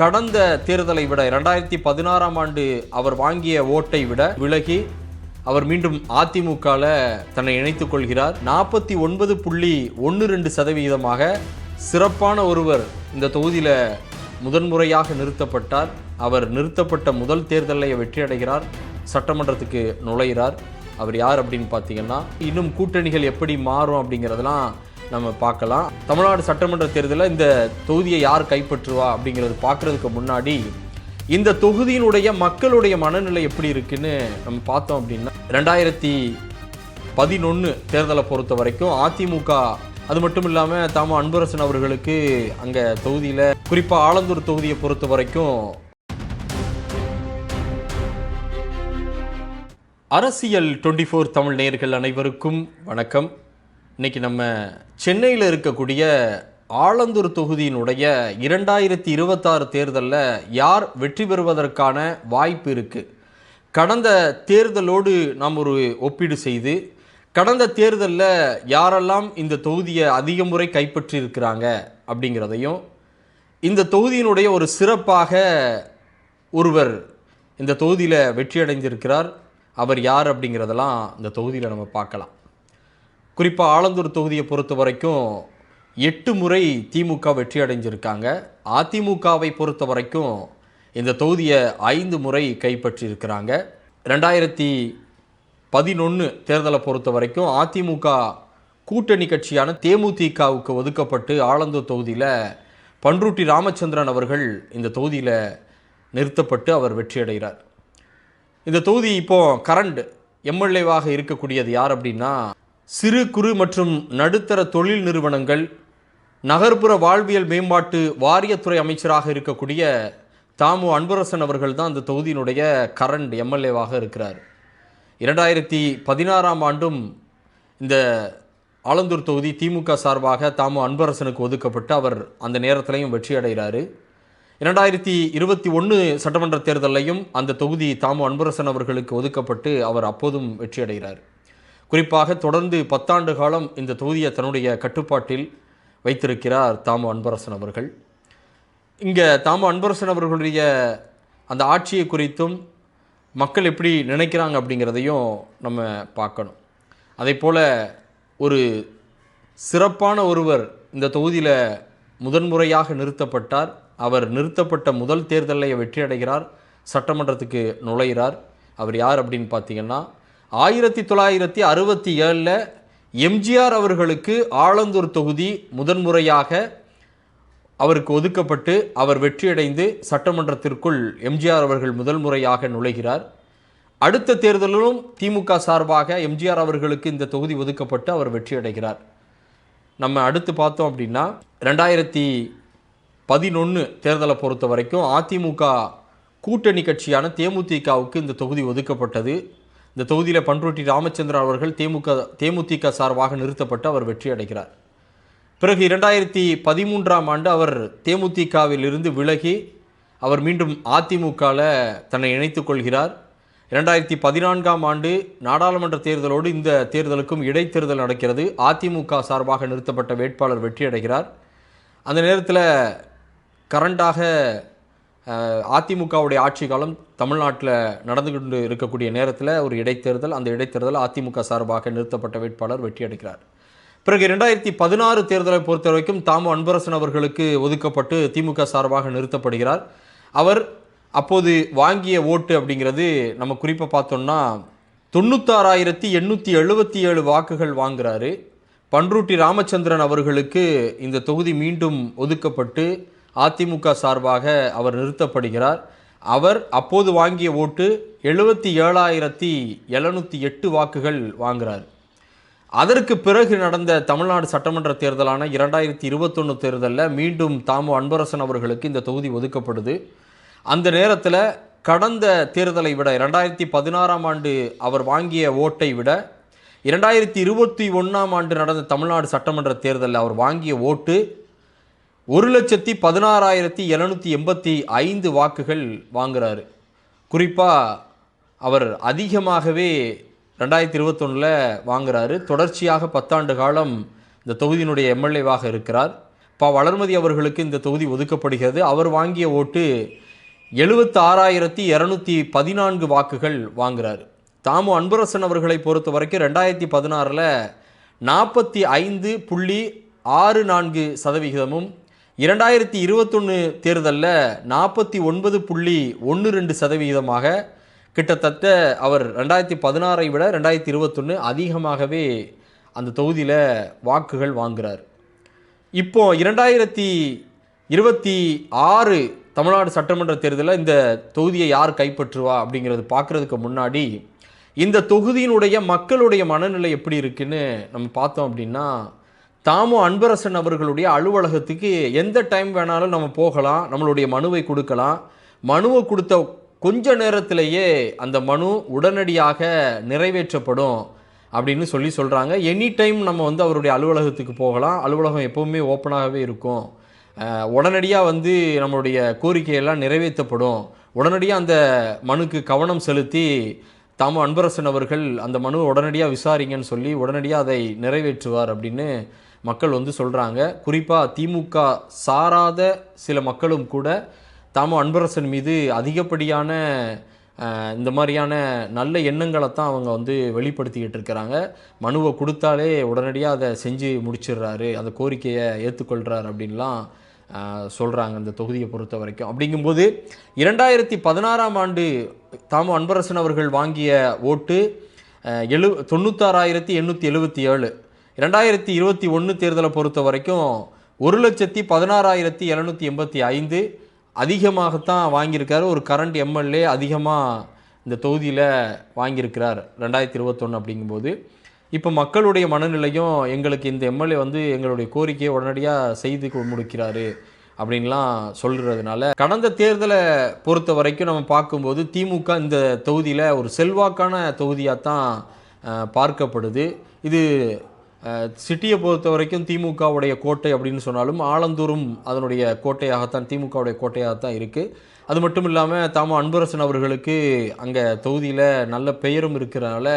கடந்த தேர்தலை விட இரண்டாயிரத்தி பதினாறாம் ஆண்டு அவர் வாங்கிய ஓட்டை விட விலகி அவர் மீண்டும் அதிமுகவில் தன்னை இணைத்துக் கொள்கிறார். நாற்பத்தி ஒன்பது புள்ளி ஒன்று ரெண்டு சதவீதமாக சிறப்பான ஒருவர் இந்த தொகுதியில் முதன்முறையாக நிறுத்தப்பட்டார். அவர் நிறுத்தப்பட்ட முதல் தேர்தலில் வெற்றி அடைகிறார் சட்டமன்றத்துக்கு நுழைகிறார் அவர் யார் அப்படின்னு பார்த்தீங்கன்னா இன்னும் கூட்டணிகள் எப்படி மாறும் அப்படிங்கிறதெல்லாம் நம்ம பார்க்கலாம். தமிழ்நாடு சட்டமன்ற தேர்தலில் இந்த தொகுதியை யார் கைப்பற்றுவா அப்படிங்கிறது பார்க்குறதுக்கு முன்னாடி இந்த தொகுதியினுடைய மக்களுடைய மனநிலை எப்படி இருக்குன்னு நம்ம பார்த்தோம் அப்படின்னா ரெண்டாயிரத்தி பதினொன்று தேர்தலை பொறுத்த வரைக்கும் அதிமுக அது மட்டும் இல்லாமல் தாம அன்பரசன் அவர்களுக்கு அங்கே தொகுதியில் குறிப்பாக ஆலந்தூர் தொகுதியை பொறுத்த வரைக்கும் அரசியல் டுவெண்ட்டி ஃபோர் தமிழ் நேயர்கள் அனைவருக்கும் வணக்கம். இன்னைக்கு நம்ம சென்னையில் இருக்கக்கூடிய ஆலந்தூர் தொகுதியினுடைய இரண்டாயிரத்தி இருபத்தாறு தேர்தலில் யார் வெற்றி பெறுவதற்கான வாய்ப்பு இருக்குது கடந்த தேர்தலோடு நாம் ஒரு ஒப்பீடு செய்து கடந்த தேர்தலில் யாரெல்லாம் இந்த தொகுதியை அதிக முறை கைப்பற்றியிருக்கிறாங்க அப்படிங்கிறதையும் இந்த தொகுதியினுடைய ஒரு சிறப்பாக ஒருவர் இந்த தொகுதியில் வெற்றி அடைந்திருக்கிறார் அவர் யார் அப்படிங்கிறதெல்லாம் இந்த தொகுதியில் நம்ம பார்க்கலாம். குறிப்பாக ஆலந்தூர் தொகுதியை பொறுத்த வரைக்கும் எட்டு முறை திமுக வெற்றி அடைஞ்சிருக்காங்க. அதிமுகவை பொறுத்த வரைக்கும் இந்த தொகுதியை ஐந்து முறை கைப்பற்றியிருக்கிறாங்க. ரெண்டாயிரத்தி பதினொன்று தேர்தலை பொறுத்த வரைக்கும் அதிமுக கூட்டணி கட்சியான தேமுதிகவுக்கு ஒதுக்கப்பட்டு ஆலந்தூர் தொகுதியில் பன்ருட்டி ராமச்சந்திரன் அவர்கள் இந்த தொகுதியில் நிறுத்தப்பட்டு அவர் வெற்றியடைகிறார் இந்த தொகுதி இப்போது கரண்ட் எம்எல்ஏவாக இருக்கக்கூடியது யார் அப்படின்னா சிறு குறு மற்றும் நடுத்தர தொழில் நிறுவனங்கள் நகர்ப்புற வாழ்வியல் மேம்பாட்டு வாரியத்துறை அமைச்சராக இருக்கக்கூடிய தாமு அன்பரசன் அவர்கள் தான் அந்த தொகுதியினுடைய கரண்ட் எம்எல்ஏவாக இருக்கிறார். இரண்டாயிரத்தி பதினாறாம் ஆண்டும் இந்த ஆலந்தூர் தொகுதி திமுக சார்பாக தாமு அன்பரசனுக்கு ஒதுக்கப்பட்டு அவர் அந்த நேரத்திலையும் வெற்றி அடைகிறாரு. இரண்டாயிரத்தி இருபத்தி ஒன்று சட்டமன்ற தேர்தலையும் அந்த தொகுதி தாமு அன்பரசன் அவர்களுக்கு ஒதுக்கப்பட்டு அவர் அப்போதும் வெற்றி அடைகிறார். குறிப்பாக தொடர்ந்து பத்தாண்டு காலம் இந்த தொகுதியை தன்னுடைய கட்டுப்பாட்டில் வைத்திருக்கிறார் தாமு அன்பரசன் அவர்கள். இங்கே தாமு அன்பரசன் அவர்களுடைய அந்த ஆட்சியை குறித்தும் மக்கள் எப்படி நினைக்கிறாங்க அப்படிங்கிறதையும் நம்ம பார்க்கணும். அதே போல் ஒரு சிறப்பான ஒருவர் இந்த தொகுதியில் முதன்முறையாக நிறுத்தப்பட்டார். அவர் நிறுத்தப்பட்ட முதல் தேர்தலில் வெற்றி அடைகிறார் சட்டமன்றத்துக்கு நுழைகிறார் அவர் யார் அப்படின்னு பார்த்தீங்கன்னா ஆயிரத்தி தொள்ளாயிரத்தி அறுபத்தி ஏழில் எம்ஜிஆர் அவர்களுக்கு ஆலந்தூர் தொகுதி முதன்முறையாக அவருக்கு ஒதுக்கப்பட்டு அவர் வெற்றியடைந்து சட்டமன்றத்திற்குள் எம்ஜிஆர் அவர்கள் முதல் முறையாக நுழைகிறார். அடுத்த தேர்தலிலும் திமுக சார்பாக எம்ஜிஆர் அவர்களுக்கு இந்த தொகுதி ஒதுக்கப்பட்டு அவர் வெற்றியடைகிறார். நம்ம அடுத்து பார்த்தோம் அப்படின்னா ரெண்டாயிரத்தி பதினொன்று தேர்தலை பொறுத்த வரைக்கும் அதிமுக கூட்டணி கட்சியான தேமுதிகவுக்கு இந்த தொகுதி ஒதுக்கப்பட்டது. இந்த தொகுதியில் பன்ருட்டி ராமச்சந்திரன் அவர்கள் தேமுக தேமுதிக சார்பாக நிறுத்தப்பட்டு அவர் வெற்றி அடைகிறார். பிறகு இரண்டாயிரத்தி பதிமூன்றாம் ஆண்டு அவர் தேமுதிகவில் இருந்து விலகி அவர் மீண்டும் அதிமுகவில் தன்னை இணைத்துக் கொள்கிறார். இரண்டாயிரத்தி பதினான்காம் ஆண்டு நாடாளுமன்ற தேர்தலோடு இந்த தேர்தலுக்கும் இடைத்தேர்தல் நடக்கிறது. அதிமுக சார்பாக நிறுத்தப்பட்ட வேட்பாளர் வெற்றி அடைகிறார். அந்த நேரத்தில் கரண்டாக அதிமுகவுடைய ஆட்சி காலம் தமிழ்நாட்டில் நடந்துகிட்டு இருக்கக்கூடிய நேரத்தில் ஒரு இடைத்தேர்தல் அந்த இடைத்தேர்தல் அதிமுக சார்பாக நிறுத்தப்பட்ட வேட்பாளர் வெற்றி அடைக்கிறார். பிறகு ரெண்டாயிரத்தி பதினாறு தேர்தலை பொறுத்த வரைக்கும் தாமு அன்பரசன் அவர்களுக்கு ஒதுக்கப்பட்டு திமுக சார்பாக நிறுத்தப்படுகிறார். அவர் அப்போது வாங்கிய ஓட்டு அப்படிங்கிறது நம்ம குறிப்பாக பார்த்தோம்னா தொண்ணூத்தாறாயிரத்தி எண்ணூற்றி எழுபத்தி ஏழு வாக்குகள் வாங்குகிறாரு பன்ருட்டி ராமச்சந்திரன் அவர்களுக்கு இந்த தொகுதி மீண்டும் ஒதுக்கப்பட்டு அதிமுக சார்பாக அவர் நிறுத்தப்படுகிறார். அவர் அப்போது வாங்கிய ஓட்டு எழுபத்தி ஏழாயிரத்தி எழுநூற்றி எட்டு வாக்குகள் வாங்குகிறார் அதற்கு பிறகு நடந்த தமிழ்நாடு சட்டமன்ற தேர்தலான இரண்டாயிரத்தி இருபத்தொன்று தேர்தலில் மீண்டும் தாமு அன்பரசன் அவர்களுக்கு இந்த தொகுதி ஒதுக்கப்படுது. அந்த நேரத்தில் கடந்த தேர்தலை விட இரண்டாயிரத்தி பதினாறாம் ஆண்டு அவர் வாங்கிய ஓட்டை விட இரண்டாயிரத்தி இருபத்தி ஒன்றாம் ஆண்டு நடந்த தமிழ்நாடு சட்டமன்ற தேர்தலில் அவர் வாங்கிய ஓட்டு ஒரு லட்சத்தி பதினாறாயிரத்தி எழுநூற்றி எண்பத்தி ஐந்து வாக்குகள் வாங்குறார். குறிப்பாக அவர் அதிகமாகவே ரெண்டாயிரத்தி இருபத்தொன்னில் வாங்குறாரு. தொடர்ச்சியாக பத்தாண்டு காலம் இந்த தொகுதியினுடைய எம்எல்ஏவாக இருக்கிறார். ப. வளர்மதி அவர்களுக்கு இந்த தொகுதி ஒதுக்கப்படுகிறது. அவர் வாங்கிய ஓட்டு எழுபத்தி ஆறாயிரத்தி இரநூத்தி பதினான்கு வாக்குகள் வாங்குகிறார் தாமு அன்பரசன் அவர்களை பொறுத்த வரைக்கும் ரெண்டாயிரத்தி பதினாறில் நாற்பத்தி ஐந்து புள்ளி ஆறு நான்கு சதவிகிதமும் இரண்டாயிரத்தி இருபத்தொன்று தேர்தலில் நாற்பத்தி ஒன்பது புள்ளி ஒன்று ரெண்டு சதவிகிதமாக கிட்டத்தட்ட அவர் ரெண்டாயிரத்தி பதினாறை விட ரெண்டாயிரத்தி இருபத்தொன்று அதிகமாகவே அந்த தொகுதியில் வாக்குகள் வாங்குகிறார் இப்போ இரண்டாயிரத்தி இருபத்தி ஆறு தமிழ்நாடு சட்டமன்ற தேர்தலில் இந்த தொகுதியை யார் கைப்பற்றுவா அப்படிங்கிறது பார்க்குறதுக்கு முன்னாடி இந்த தொகுதியினுடைய மக்களுடைய மனநிலை எப்படி இருக்குன்னு நம்ம பார்த்தோம் அப்படின்னா தாமு அன்பரசன் அவர்களுடைய அலுவலகத்துக்கு எந்த டைம் வேணாலும் நம்ம போகலாம் நம்மளுடைய மனுவை கொடுக்கலாம். மனுவை கொடுத்த கொஞ்ச நேரத்திலேயே அந்த மனு உடனடியாக நிறைவேற்றப்படும் அப்படின்னு சொல்லி சொல்கிறாங்க எனி டைம் நம்ம வந்து அவருடைய அலுவலகத்துக்கு போகலாம். அலுவலகம் எப்போவுமே ஓப்பனாகவே இருக்கும். உடனடியாக வந்து நம்மளுடைய கோரிக்கையெல்லாம் நிறைவேற்றப்படும். உடனடியாக அந்த மனுக்கு கவனம் செலுத்தி தாமு அன்பரசன் அவர்கள் அந்த மனுவை உடனடியாக விசாரிங்கன்னு சொல்லி உடனடியாக அதை நிறைவேற்றுவார் அப்படின்னு மக்கள் வந்து சொல்கிறாங்க குறிப்பாக திமுக சாராத சில மக்களும் கூட தாமோ அன்பரசன் மீது அதிகப்படியான இந்த மாதிரியான நல்ல எண்ணங்களை தான் அவங்க வந்து வெளிப்படுத்திக்கிட்டு இருக்கிறாங்க. மனுவை கொடுத்தாலே உடனடியாக அதை செஞ்சு முடிச்சிடுறாரு அந்த கோரிக்கையை ஏற்றுக்கொள்கிறார் அப்படின்லாம் சொல்கிறாங்க அந்த தொகுதியை பொறுத்த வரைக்கும். அப்படிங்கும்போது இரண்டாயிரத்தி பதினாறாம் ஆண்டு தாமு அன்பரசன் அவர்கள் வாங்கிய ஓட்டு எழு தொண்ணூத்தாறாயிரத்தி எண்ணூற்றி எழுபத்தி ஏழு. ரெண்டாயிரத்தி இருபத்தி ஒன்று தேர்தலை பொறுத்த வரைக்கும் ஒரு லட்சத்தி பதினாறாயிரத்தி எழுநூற்றி எண்பத்தி ஐந்து அதிகமாகத்தான் வாங்கியிருக்காரு. ஒரு கரண்ட் எம்எல்ஏ அதிகமாக இந்த தொகுதியில் வாங்கியிருக்கிறார் ரெண்டாயிரத்தி இருபத்தொன்று அப்படிங்கும்போது. இப்போ மக்களுடைய மனநிலையும் எங்களுக்கு இந்த எம்எல்ஏ வந்து எங்களுடைய கோரிக்கையை உடனடியாக செய்து முடிக்கிறாரு அப்படின்லாம் சொல்கிறதுனால கடந்த தேர்தலை பொறுத்த வரைக்கும் நம்ம பார்க்கும்போது திமுக இந்த தொகுதியில் ஒரு செல்வாக்கான தொகுதியாக தான் பார்க்கப்படுது. இது சிட்டியை பொறுத்த வரைக்கும் திமுகவுடைய கோட்டை அப்படின்னு சொன்னாலும் ஆலந்தூரும் அதனுடைய கோட்டையாகத்தான் திமுகவுடைய கோட்டையாகத்தான் இருக்குது அது மட்டும் இல்லாமல் தாம அன்பரசன் அவர்களுக்கு அங்கே தொகுதியில் நல்ல பெயரும் இருக்கிறனால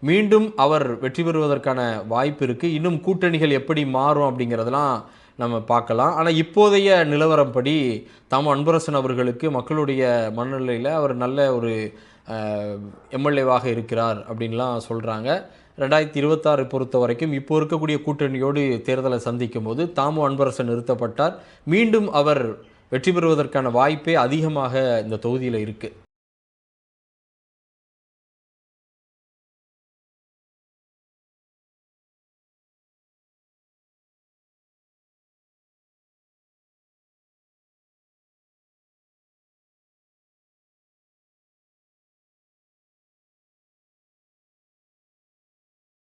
மீண்டும் அவர் வெற்றி பெறுவதற்கான வாய்ப்பு இருக்குது இன்னும் கூட்டணிகள் எப்படி மாறும் அப்படிங்கிறதெல்லாம் நம்ம பார்க்கலாம். ஆனால் இப்போதைய நிலவரப்படி தாம அன்பரசன் அவர்களுக்கு மக்களுடைய மனநிலையில் அவர் நல்ல ஒரு எம்எல்ஏவாக இருக்கிறார் அப்படின்லாம் சொல்கிறாங்க ரெண்டாயிரத்தி இருபத்தாறு பொறுத்த வரைக்கும் இப்போ இருக்கக்கூடிய கூட்டணியோடு தேர்தலை சந்திக்கும் போது தாமு அன்பரசன் நிறுத்தப்பட்டார். மீண்டும் அவர் வெற்றி பெறுவதற்கான வாய்ப்பே அதிகமாக இந்த தொகுதியில் இருக்குது